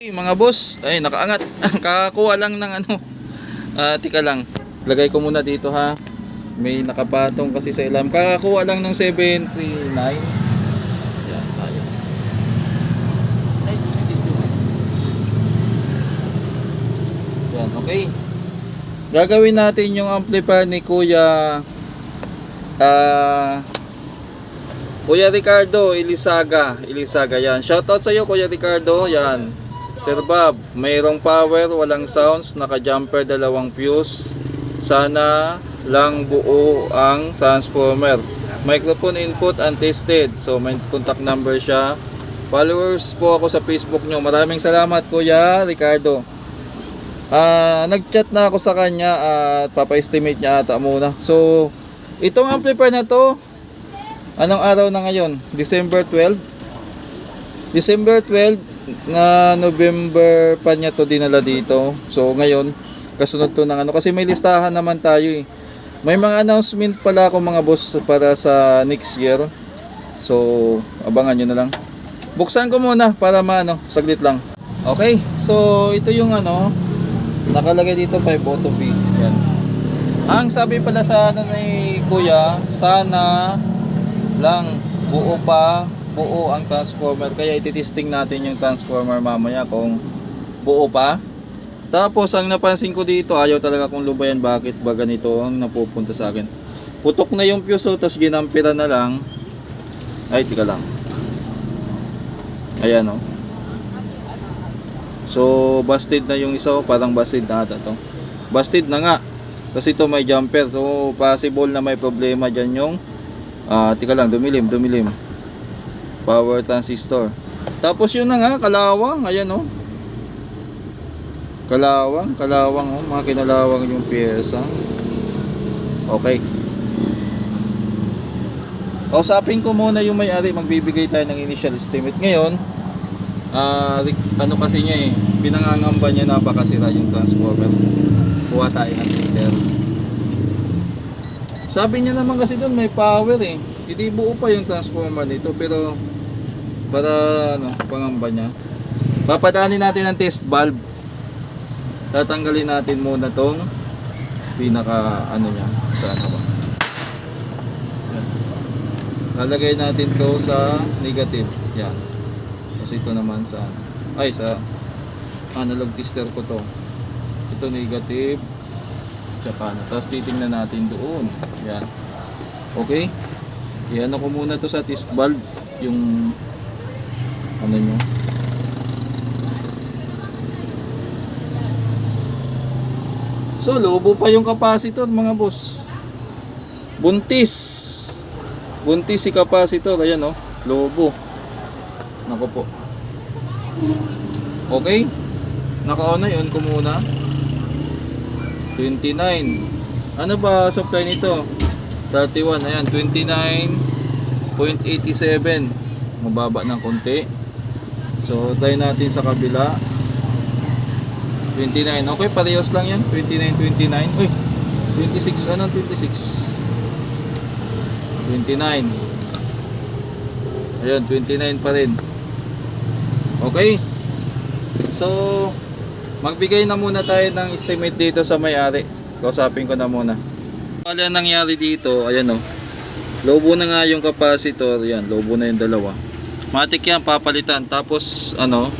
Hey, mga boss, ay nakaangat. Kakakuha lang ng ano. Ah, tika lang. Lagay ko muna dito ha. May nakapatong kasi sa ilam. Kakakuha lang ng 79. Yan, tayo. Ay, Yan, okay. Gagawin natin yung amplifier ni Kuya ah Kuya Ricardo Ilisaga, Ilisaga yan. Shoutout sa iyo Kuya Ricardo, yan. Sir Bob, mayroong power, walang sounds, naka-jumper, dalawang fuse. Sana lang buo ang transformer. Microphone input untested. So may contact number siya. Followers po ako sa Facebook nyo. Maraming salamat Kuya Ricardo. Ah, nag-chat na ako sa kanya at papa-estimate niya ata muna. So, itong amplifier na to, anong araw na ngayon? December 12? December 12 na November pa niya to dinala dito. So ngayon, kasunod to ng ano kasi may listahan naman tayo eh. May mga announcement pala ako mga boss para sa next year. So abangan nyo na lang. Buksan ko muna para maano, saglit lang. Okay, so ito yung ano, nakalagay dito 5 auto B. Yan. Ang sabi pala sa ano ni Kuya, sana lang buo pa buo ang transformer. Kaya ititesting natin yung transformer mamaya kung buo pa. Tapos ang napansin ko dito ayaw talaga kung lubayan. Bakit ba ganito ang napupunta sa akin? Putok na yung fuse oh, tapos ginampira na lang. Ay tika lang. Ayan oh. So busted na yung isa oh, parang busted na ata to. Busted na nga. Kasi ito may jumper. So possible na may problema dyan yung ah tika lang dumilim dumilim power transistor. Tapos yun na nga, kalawang, ayan oh. Kalawang, kalawang oh, mga kinalawang yung pyesa. Okay. Kausapin ko muna yung may-ari, magbibigay tayo ng initial estimate. Ngayon, ah ano kasi niya eh, pinangangamba niya napakasira yung transformer. Kuha tayo ng tester. Sabi niya naman kasi doon may power eh. Hindi buo pa yung transformer nito pero para ano, pangamba niya. Papadaanin natin ang test valve. Tatanggalin natin muna tong pinaka ano niya sa ano ba. Lalagay natin to sa negative. Yan. Kasi ito naman sa ay sa analog tester ko to. Ito negative. Tsaka ano. Tapos titingnan natin doon. Yan. Okay? Iyan ko muna to sa test valve yung ano nyo so lobo pa yung capacitor mga boss. Buntis. Buntis si capacitor. Ayan oh. Lobo. Nako po. Okay. Naka-on na yun. Ko muna 29 ano ba supply nito? 31 ayan 29.87 mababa ng konti so try natin sa kabila. 29 okay parehas lang yan. 29 29 uy 26 ano 26 29 ayun 29 pa rin. Okay. So magbigay na muna tayo ng estimate dito sa may-ari. Kausapin ko na muna. Wala nangyari dito ayan o lobo na nga yung capacitor yan. Lobo na yung dalawa matik yan papalitan. Tapos ano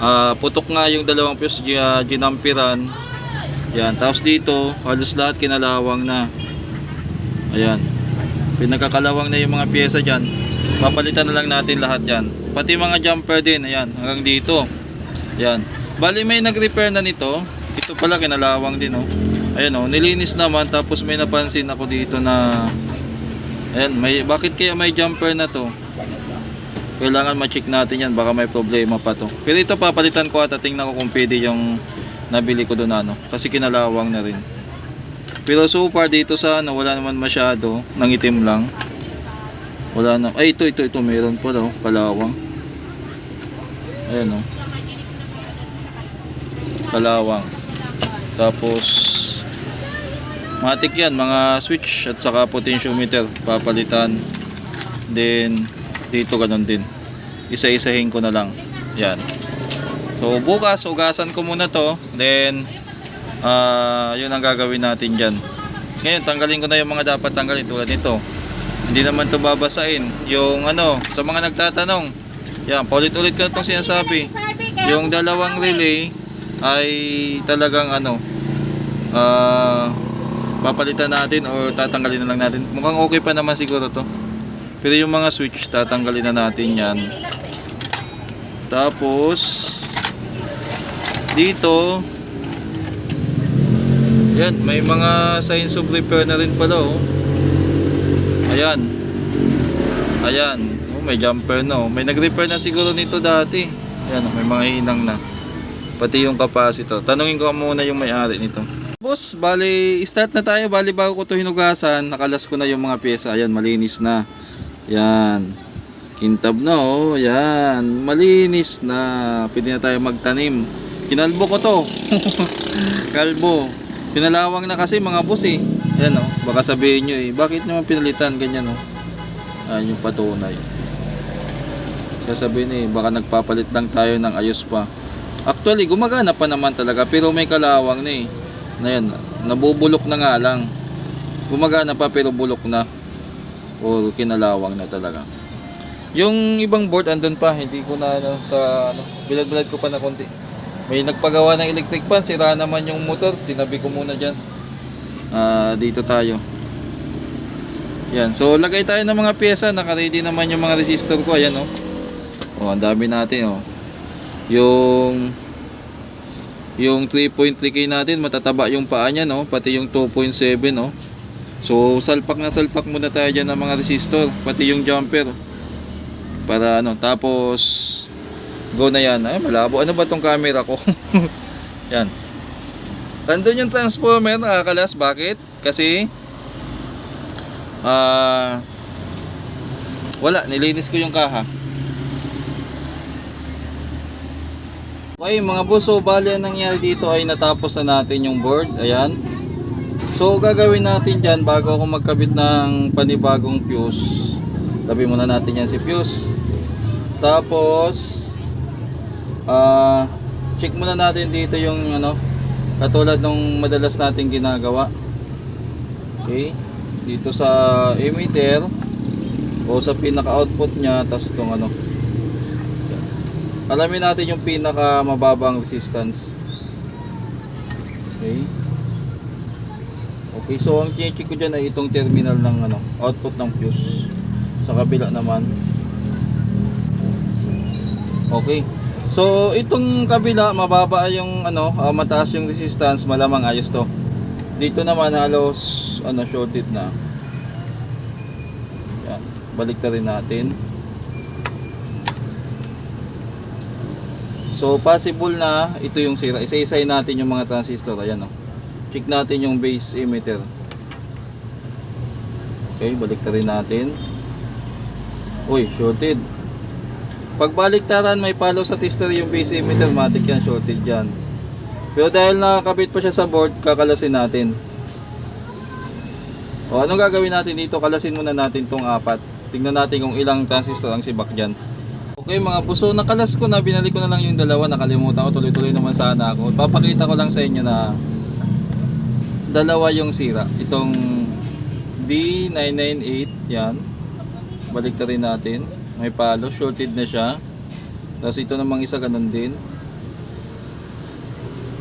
ah, putok nga yung dalawang fuse uh, ginampiran. Yan tapos dito halos lahat kinalawang na. Ayan. Pinagkakalawang na yung mga pyesa dyan. Papalitan na lang natin lahat yan. Pati mga jumper din ayan hanggang dito. Yan bali may nag repair na nito. Ito pala kinalawang din oh. Ayan oh nilinis naman tapos may napansin ako dito na ayan may bakit kaya may jumper na to kailangan ma-check natin yan baka may problema pa to. Pero ito papalitan ko at tingnan ko kung pwede yung nabili ko doon ano. Kasi kinalawang na rin. Pero so far dito sa ano wala naman masyado. Nangitim lang. Wala na. Ay ito ito ito meron pa daw. Kalawang. Ayan o kalawang. Tapos matik yan mga switch at saka potentiometer. Papalitan. Then dito ganun din isa-isahin ko na lang yan So bukas, ugasan ko muna to. Then, ah yun ang gagawin natin dyan. Ngayon, tanggalin ko na yung mga dapat tanggalin tulad nito. Hindi naman to babasain. Yung ano, sa mga nagtatanong, yan, paulit-ulit ko na itong sinasabi. Yung dalawang relay ay talagang ano, ah papalitan natin o tatanggalin na lang natin. Mukhang okay pa naman siguro to. Pero yung mga switch, tatanggalin na natin yan. Tapos, dito, yan, may mga signs of repair na rin pala oh. Ayan. Ayan. Oh, may jumper na oh. May nag-repair na siguro nito dati. Ayan, oh, may mga hinang na. Pati yung capacitor. Tanungin ko muna yung may-ari nito. Boss, bali, start na tayo. Bali, bago ko to hinugasan, nakalas ko na yung mga pyesa. Ayan, malinis na. Yan. Kintab na oh. Yan. Malinis na. Pwede na tayo magtanim. Kinalbo ko to. Kalbo. Pinalawang na kasi mga boss eh. Yan oh. Baka sabihin nyo eh. Bakit naman pinalitan ganyan oh. Ayan yung patunay. Sasabihin eh. Baka nagpapalit lang tayo ng ayos pa. Actually, gumagana pa naman talaga. Pero may kalawang na eh. Na yan. Nabubulok na nga lang. Gumagana pa pero bulok na. O kinalawang na talaga. Yung ibang board andun pa, hindi ko na ano, sa ano, bilad-bilad ko pa na konti. May nagpagawa ng electric fan, sira naman yung motor, tinabi ko muna diyan. Ah, dito tayo. Yan, so lagay tayo ng mga pyesa, naka-ready naman yung mga resistor ko, ayan oh. Oh, ang dami natin oh. Yung yung 3.3K natin, matataba yung paa niya no, pati yung 2.7 no. So, salpak na salpak muna tayo dyan ng mga resistor, pati yung jumper. Para ano, tapos go na yan. Ay, malabo. Ano ba tong camera ko? yan. Andun yung transformer, nakakalas. Bakit? Kasi, ah, wala, nilinis ko yung kaha. Okay, mga buso, bali ang nangyari dito ay natapos na natin yung board. Ayan. So, gagawin natin dyan bago ako magkabit ng panibagong fuse. Tabi muna natin yan si fuse. Tapos, ah, check muna natin dito yung ano, katulad nung madalas natin ginagawa. Okay, dito sa emitter o sa pinaka-output niya, tapos itong ano. Alamin natin yung pinaka mababang resistance. Okay. Okay, so ang check ko dyan ay itong terminal ng ano, output ng fuse. Sa kabila naman. Okay. So itong kabila mababa yung ano, ah, mataas yung resistance, malamang ayos to. Dito naman halos ano shorted na. Yan, balik na rin natin. So possible na ito yung sira. Isa-isay natin yung mga transistor. Ayan oh. Check natin yung base emitter. Okay, balik na rin natin. Uy, shorted. Pagbaliktaran may palo sa tester yung base emitter, matik yan, shorted yan. Pero dahil nakakabit pa siya sa board, kakalasin natin. O anong gagawin natin dito? Kalasin muna natin tong apat. Tingnan natin kung ilang transistor ang sibak dyan. Okay mga puso, nakalas ko na, binalik ko na lang yung dalawa, nakalimutan ko, tuloy-tuloy naman sana ako. Papakita ko lang sa inyo na dalawa yung sira. Itong D998, yan. Balik na rin natin. May palo, shorted na siya. Tapos ito namang isa ganun din.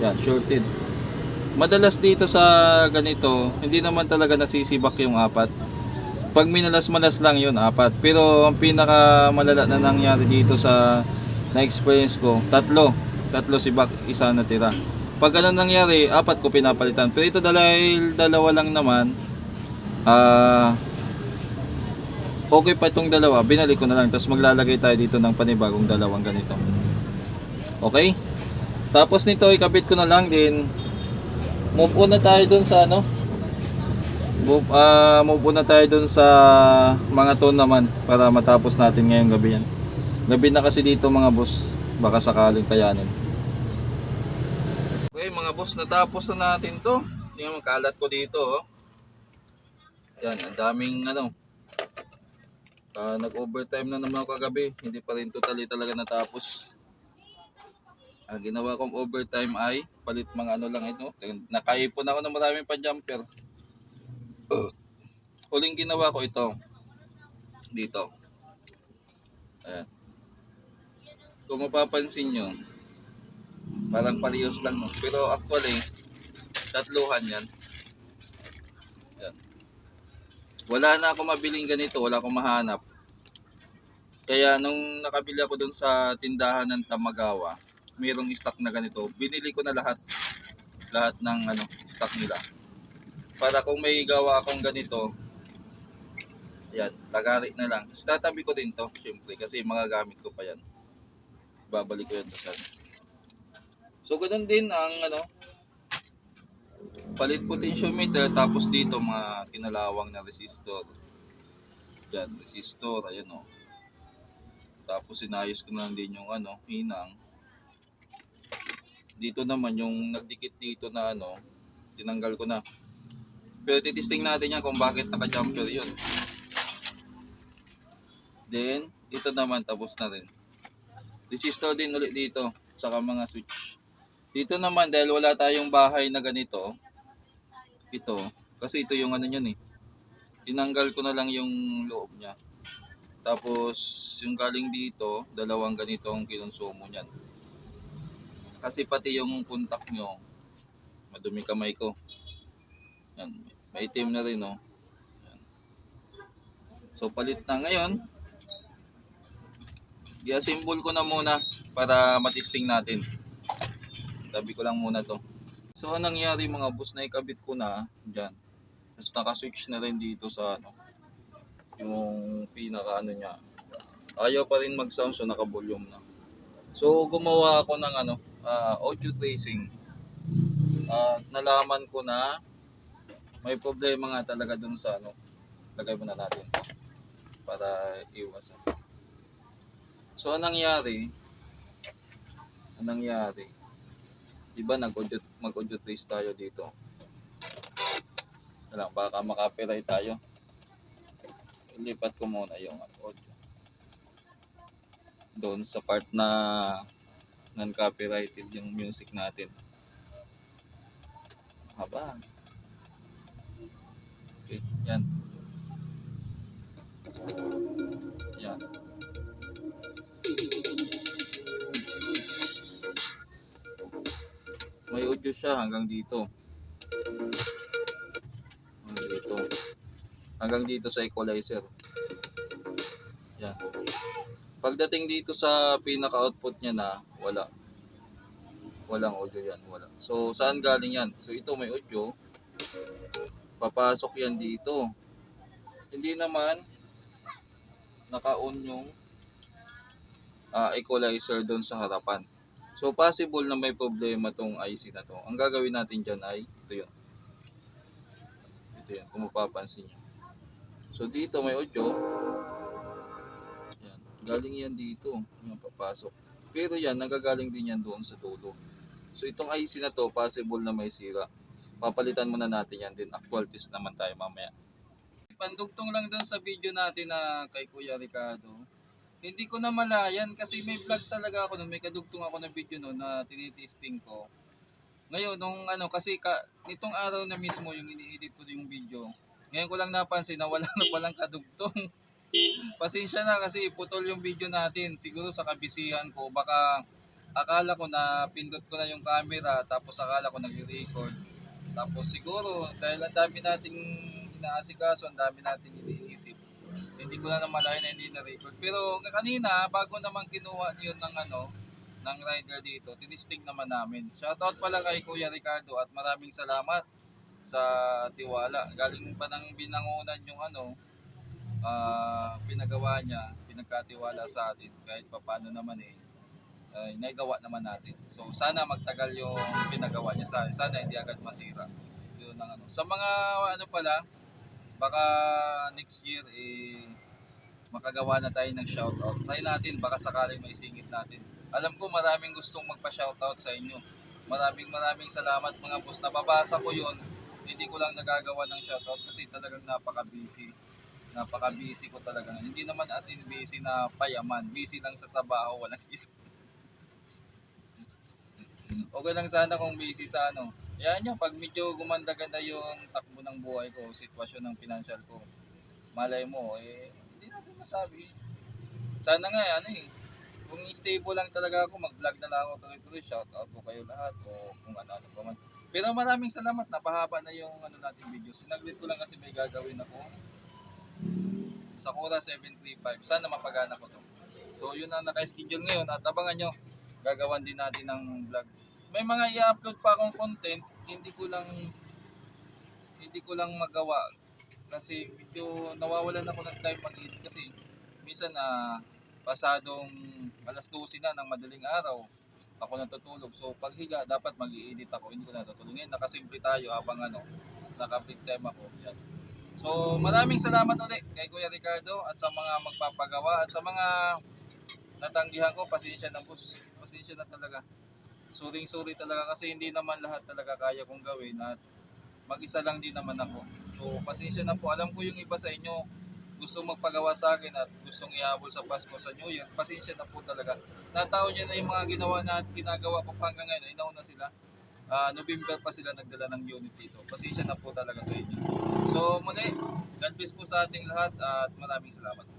Yan, shorted. Madalas dito sa ganito, hindi naman talaga nasisibak yung apat. Pag minalas-malas lang yun, apat. Pero ang pinaka malala na nangyari dito sa na-experience ko, tatlo. Tatlo sibak, isa natira. Pag ganun nangyari, apat ko pinapalitan. Pero ito dahil dalawa lang naman, ah okay pa itong dalawa, binalik ko na lang. Tapos maglalagay tayo dito ng panibagong dalawang ganito. Okay? Tapos nito, ikabit ko na lang din. Move on na tayo dun sa ano. Move, ah, move on na tayo dun sa mga tone naman para matapos natin ngayong gabi yan. Gabi na kasi dito mga boss. Baka sakaling kayanin. Okay mga boss, natapos na natin to. Tingnan mo, kalat ko dito. Oh. Yan, ang daming ano. Ah, nag-overtime na naman ako kagabi. Hindi pa rin totally talaga natapos. Ang ginawa kong overtime ay palit mga ano lang ito. Nakaipon ako ng maraming pa-jumper. Huling ginawa ko ito. Dito. Ayan. Kung mapapansin nyo, parang parehas lang. No? Pero actually, tatluhan yan. Ayan. Wala na ako mabiling ganito. Wala akong mahanap. Kaya nung nakabili ako dun sa tindahan ng Tamagawa, mayroong stock na ganito. Binili ko na lahat. Lahat ng ano, stock nila. Para kung may gawa akong ganito, yan, tagari na lang. Tapos tatabi ko din to, syempre, kasi magagamit ko pa yan. Babalik ko yan sa So, ganun din ang ano, palit potentiometer, tapos dito mga kinalawang na resistor. Yan, resistor, ayan o. Tapos sinayos ko na lang din yung ano, hinang. Dito naman yung nagdikit dito na ano, tinanggal ko na. Pero titisting natin yan kung bakit naka-jumper yun. Then, ito naman tapos na rin. Resistor din ulit dito, saka mga switch. Dito naman dahil wala tayong bahay na ganito, ito, kasi ito yung ano niyan eh. Tinanggal ko na lang yung loob niya. Tapos, yung galing dito, dalawang ganito ang kinonsumo niyan. Kasi pati yung kontak nyo, madumi kamay ko. Yan, may itim na rin, oh. Yan. So, palit na ngayon. I-assemble ko na muna para matisting natin. Tabi ko lang muna to. So, anong nangyari mga boss na ikabit ko na dyan. Tapos naka-switch na rin dito sa ano, yung pinaka ano niya. Ayaw pa rin mag-sound so naka-volume na. So, gumawa ako ng ano, ah, audio tracing. At nalaman ko na may problema nga talaga dun sa ano. Lagay muna natin para iwasan. So, anong nangyari? Anong nangyari? Di ba nag-audio, mag-audio trace tayo dito? Wala, baka makapiright tayo. Ilipat ko muna yung audio. Doon sa part na non-copyrighted yung music natin. Haba. Okay, yan. Yan. May audio siya hanggang dito. Hanggang dito. Hanggang dito sa equalizer. Yan. Pagdating dito sa pinaka-output niya na, wala. Walang audio yan, wala. So, saan galing yan? So, ito may audio. Papasok yan dito. Hindi naman naka-on yung ah, equalizer doon sa harapan. So, possible na may problema tong IC na to. Ang gagawin natin dyan ay, ito yun. Ito yun, kung mapapansin nyo. So, dito may audio. Yan. Galing yan dito. Yung papasok. Pero yan, nagagaling din yan doon sa dulo. So, itong IC na to, possible na may sira. Papalitan muna natin yan din. Actual test naman tayo mamaya. Pandugtong lang doon sa video natin na kay Kuya Ricardo. Hindi ko na malayan kasi may vlog talaga ako nun. May kadugtong ako ng video noon na tinitesting ko. Ngayon, nung ano, kasi ka, nitong araw na mismo yung ini-edit ko yung video. Ngayon ko lang napansin na wala na palang kadugtong. Pasensya na kasi putol yung video natin. Siguro sa kabisihan ko. Baka akala ko na pindot ko na yung camera tapos akala ko nag-record. Tapos siguro dahil ang dami nating inaasikaso, ang dami nating iniisip. Hindi ko na namalayan na hindi na-record. Pero kanina, bago naman kinuha yun ng ano, ng rider dito, tinisting naman namin. Shoutout pala kay Kuya Ricardo at maraming salamat sa tiwala. Galing pa ng binangunan yung ano, ah, pinagawa niya, pinagkatiwala sa atin kahit papano naman eh ay nagawa naman natin. So sana magtagal yung pinagawa niya sa atin. Sana hindi agad masira. Yun ang ano. Sa mga ano pala, baka next year eh makagawa na tayo ng shoutout. Try natin, baka sakaling may singit natin. Alam ko maraming gustong magpa-shoutout sa inyo. Maraming maraming salamat mga boss. Nababasa ko yun. Hindi ko lang nagagawa ng shoutout kasi talagang napaka-busy. Napaka-busy ko talaga. Hindi naman as in busy na payaman. Busy lang sa trabaho, walang okay lang sana kung busy sa ano. Yan yung pag medyo gumanda-ganda yung takbo ng buhay ko, sitwasyon ng financial ko. Malay mo, eh, hindi natin masabi. Sana nga, eh, ano eh, kung stable lang talaga ako, mag-vlog na lang ako tuloy-tuloy, shout out po kayo lahat o kung ano-ano pa man. Pero maraming salamat, napahaba na yung ano natin video. Sinaglit ko lang kasi may gagawin ako. Sakura 735. Sana mapagana ko to. So yun ang naka-schedule ngayon at abangan nyo, gagawan din natin ng vlog. May mga i-upload pa akong content, hindi ko lang hindi ko lang magawa kasi medyo nawawalan ako ng time mag-edit kasi minsan na pasadong alas 12 na ng madaling araw ako natutulog. So paghiga dapat mag-i-edit ako, hindi ko natutulog. Ngayon nakasimple tayo habang ano, naka-free time ako. Yan. So maraming salamat ulit kay Kuya Ricardo at sa mga magpapagawa at sa mga natanggihan ko, pasensya na boss. Pasensya na talaga. Suring suri talaga kasi hindi naman lahat talaga kaya kong gawin at mag-isa lang din naman ako. So pasensya na po. Alam ko yung iba sa inyo gusto magpagawa sa akin at gustong ihabol sa Pasko sa New Year. Pasensya na po talaga. Natao niyo na yung mga ginawa na ginagawa ko hanggang ngayon. Ay nauna sila. Ah, November pa sila nagdala ng unit dito. Pasensya na po talaga sa inyo. So muli, God bless po sa ating lahat at maraming salamat.